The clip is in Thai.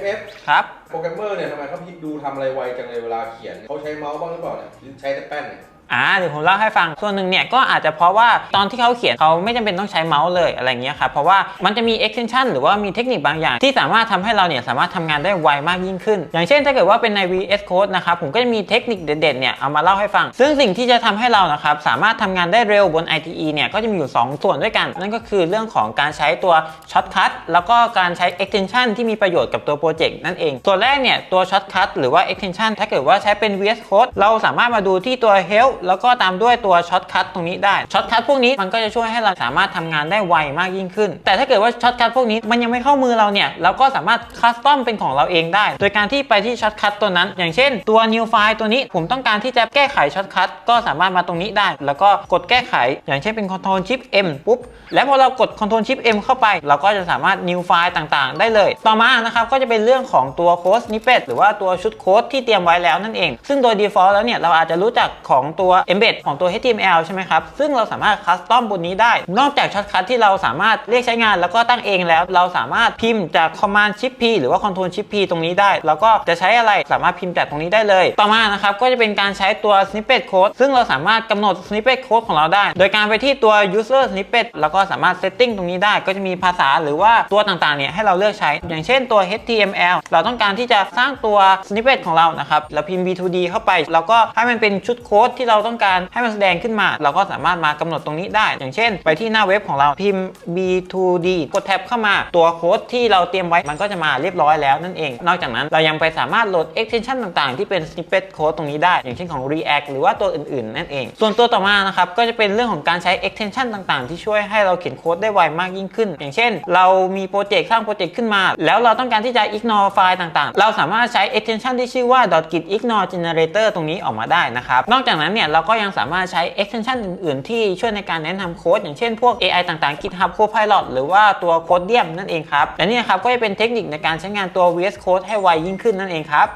FF ครับ โปรแกรมเมอร์เนี่ยทำไมเขาดูทำอะไรไวจังเลยเวลาเขียนเขาใช้เมาส์บ้างหรือเปล่าเนี่ยหรือใช้แต่แป้นเนี่ย อ่าเดี๋ยวผมเล่าให้ฟังส่วนหนึ่งเนี่ยก็อาจจะเพราะว่าตอนที่เขาเขียนเขาไม่จำเป็นต้องใช้เมาส์เลยอะไรเงี้ยครับเพราะว่ามันจะมี extension หรือว่ามีเทคนิคบางอย่าง ที่สามารถทำให้เราเนี่ยสามารถทำงานได้ไวมากยิ่งขึ้น อย่างเช่นถ้าเกิดว่าเป็นใน VS Code นะครับผมก็จะมีเทคนิคเด็ดๆเนี่ยเอามาเล่าให้ฟัง ซึ่งสิ่งที่จะทำให้เรานะครับสามารถทำงานได้เร็วบน ITE เนี่ยก็จะมีอยู่ 2 ส่วนด้วยกัน นั่นก็คือเรื่องของการใช้ตัว Shortcut แล้วก็การใช้ extension ที่มีประโยชน์กับตัวโปรเจกต์นั่นเองส่วนแรกเนี่ยตัว Shortcut หรือว่า extension ถ้าเกิดว่าใช้เป็น VS Code เราสามารถมาดูที่ตัว help แล้วก็ตามด้วยตัว Shortcut ตรงนี้ได้ Shortcut พวกนี้มันก็จะช่วยให้เราสามารถทำงานได้ไวมากยิ่งขึ้น แต่ถ้าเกิดว่า Shortcut พวกนี้มันยังไม่เข้ามือเราเนี่ยเราก็สามารถคัสตอมเป็นของเราเองได้ โดยการที่ไปที่ Shortcut ตัวนั้น อย่างเช่น ตัว new file ตัวนี้ผมต้องการที่จะแก้ไข Shortcut ก็สามารถมาตรงนี้ได้ แล้วก็กดแก้ไข อย่างเช่นเป็น Ctrl Shift M ปุ๊บแล้วพอเรากด Ctrl Shift M เข้าไป เราก็จะสามารถ new file ต่างๆ ได้เลย ต่อมานะครับก็จะเป็นเรื่องของตัว code snippet หรือว่าตัวชุดโค้ดที่เตรียมไว้แล้วนั่นเอง ซึ่งโดย default แล้วเนี่ยเราอาจจะรู้จักของตัว embed ของตัว HTML ใช่ไหมครับ ซึ่งเราสามารถคัสตอมบนนี้ได้ นอกจากช็อตคัทที่เราสามารถเรียกใช้งานแล้วก็ตั้งเองแล้ว เราสามารถพิมพ์จาก command shift p หรือว่า control shift p ตรงนี้ได้ แล้วก็จะใช้อะไรสามารถพิมพ์จากตรงนี้ได้เลย ต่อมานะครับก็จะเป็นการใช้ตัว snippet code ซึ่งเราสามารถกำหนด snippet code ของเราได้ โดยการไปที่ตัว user snippet แล้วก็สามารถ setting ตรงนี้ได้ ก็จะมีภาษาหรือว่าตัวต่างๆเนี่ยให้เราเลือกใช้ อย่างเช่นตัว HTML เราต้องการที่จะสร้างตัว snippet ของเรานะครับแล้วพิมพ์ b2d เข้าไป แล้วก็ให้มันเป็นชุดโค้ดที่เราราต้องการให้มันแสดงขึ้นมา เราก็สามารถมากำหนดตรงนี้ได้ อย่างเช่น ไปที่หน้าเว็บของเราพิมพ์ b2d กดแท็บเข้ามาตัวโค้ดที่เราเตรียมไว้มันก็จะมาเรียบร้อยแล้วนั่นเอง นอกจากนั้นเรายังไปสามารถโหลด extension ต่างๆ ที่เป็น snippet code ตรงนี้ได้ อย่างเช่นของ React หรือว่าตัวอื่นๆ นั่นเอง ส่วนตัวต่อมานะครับก็จะเป็นเรื่องของการใช้ extension ต่างๆ ที่ช่วยให้เราเขียนโค้ดได้ไวมากยิ่งขึ้น อย่างเช่น เรามีโปรเจกต์สร้างโปรเจกต์ขึ้นมา แล้วเราต้องการที่จะ ignore ไฟล์ต่างๆ เราสามารถใช้ extension ที่ชื่อว่า .git ignore generator ตรงนี้ออกมาได้นะครับนอกจากนั้นเนี่ยเราก็ยังสามารถใช้ extension อื่น ๆ ที่ช่วยในการแนะนำโค้ดอย่างเช่นพวก AI ต่างๆ GitHub Copilot หรือว่าตัว Codium นั่นเองครับและนี่ครับก็จะเป็นเทคนิคในการใช้งานตัว VS Code ให้ไวยิ่งขึ้นนั่นเองครับ